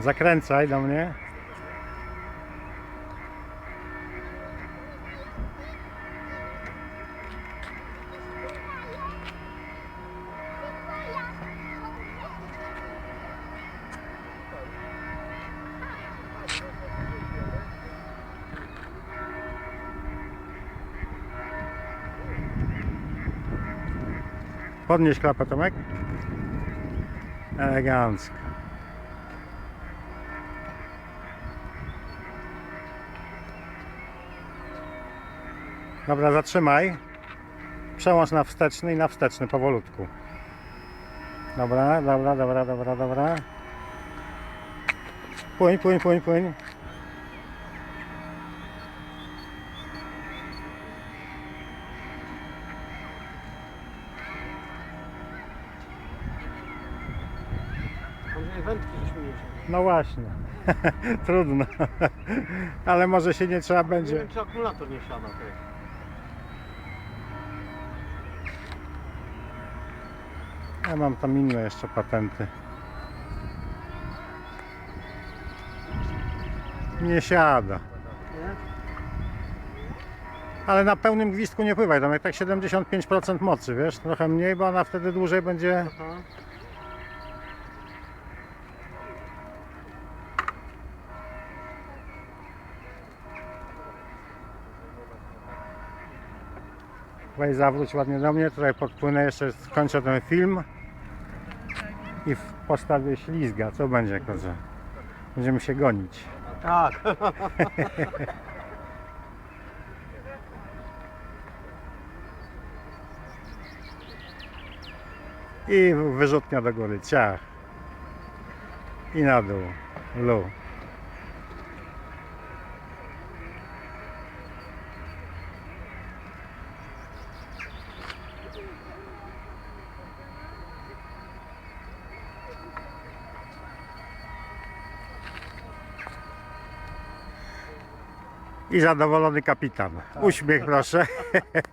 Zakręcaj do mnie. Podnieś klapę Tomek. Elegancko. Dobra, zatrzymaj. Przełącz na wsteczny i na wsteczny powolutku. Dobra, dobra, dobra, dobra, dobra. Płyń, płyń, płyń, płyń. Nie. No właśnie. Trudno. Ale może się nie trzeba Nie będzie. wiem czy akumulator nie siada też. Ja mam tam inne jeszcze patenty. Nie siada. Ale na pełnym gwizdku nie pływaj, tam jak tak 75% mocy, wiesz, trochę mniej, bo ona wtedy dłużej będzie. Aha. Weź zawróć ładnie do mnie, tutaj podpłynę jeszcze, skończę ten film i w- postawię ślizga, co będzie, kozę? Będziemy się gonić. Tak. I wyrzutnia do góry, ciach. I na dół, lu. I zadowolony kapitan. Uśmiech proszę.